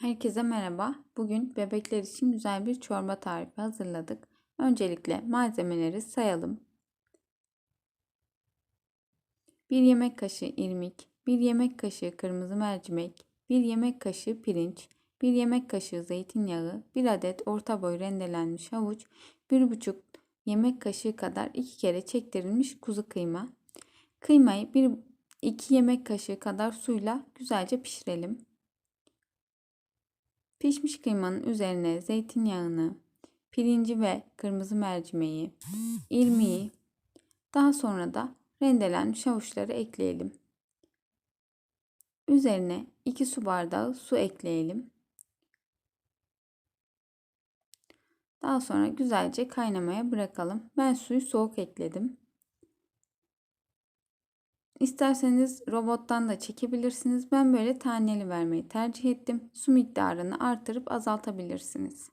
Herkese merhaba. Bugün bebekler için güzel bir çorba tarifi hazırladık. Öncelikle malzemeleri sayalım. 1 yemek kaşığı irmik, 1 yemek kaşığı kırmızı mercimek, 1 yemek kaşığı pirinç, 1 yemek kaşığı zeytinyağı, 1 adet orta boy rendelenmiş havuç, 1,5 yemek kaşığı kadar 2 kere çektirilmiş kuzu kıyma. Kıymayı 1 2 yemek kaşığı kadar suyla güzelce pişirelim. Pişmiş kıymanın üzerine zeytinyağını, pirinci ve kırmızı mercimeği, irmiği, daha sonra da rendelenmiş havuçları ekleyelim. Üzerine 2 su bardağı su ekleyelim. Daha sonra güzelce kaynamaya bırakalım. Ben suyu soğuk ekledim. İsterseniz robottan da çekebilirsiniz. Ben böyle taneli vermeyi tercih ettim. Su miktarını artırıp azaltabilirsiniz.